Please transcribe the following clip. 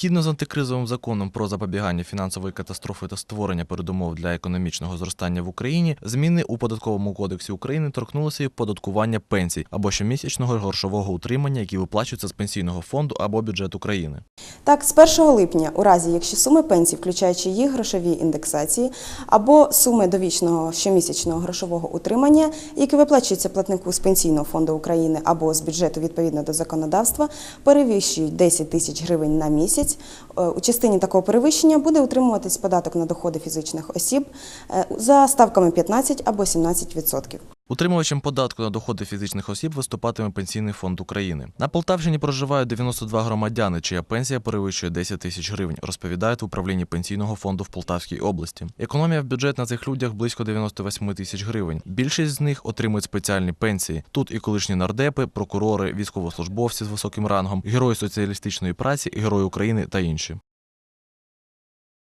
Згідно з антикризовим законом про запобігання фінансової катастрофи та створення передумов для економічного зростання в Україні, зміни у податковому кодексі України торкнулися і оподаткування пенсій або щомісячного грошового утримання, які виплачуються з пенсійного фонду або бюджету країни. Так, з 1 липня, у разі якщо суми пенсій, включаючи їх грошові індексації, або суми довічного щомісячного грошового утримання, які виплачуються платнику з пенсійного фонду України або з бюджету відповідно до законодавства, перевищують 10 тисяч гривень на місяць. Е, У частині такого перевищення буде утримуватись податок на доходи фізичних осіб е, за ставками 15 або 17%. Утримувачем податку на доходи фізичних осіб виступатиме Пенсійний фонд України. На Полтавщині проживають 92 громадяни, чия пенсія перевищує 10 тисяч гривень, розповідають в управлінні пенсійного фонду в Полтавській області. Економія в бюджет на цих людях близько 98 тисяч гривень. Більшість з них отримують спеціальні пенсії. Тут і колишні нардепи, прокурори, військовослужбовці з високим рангом, герої соціалістичної праці, герої України та інші.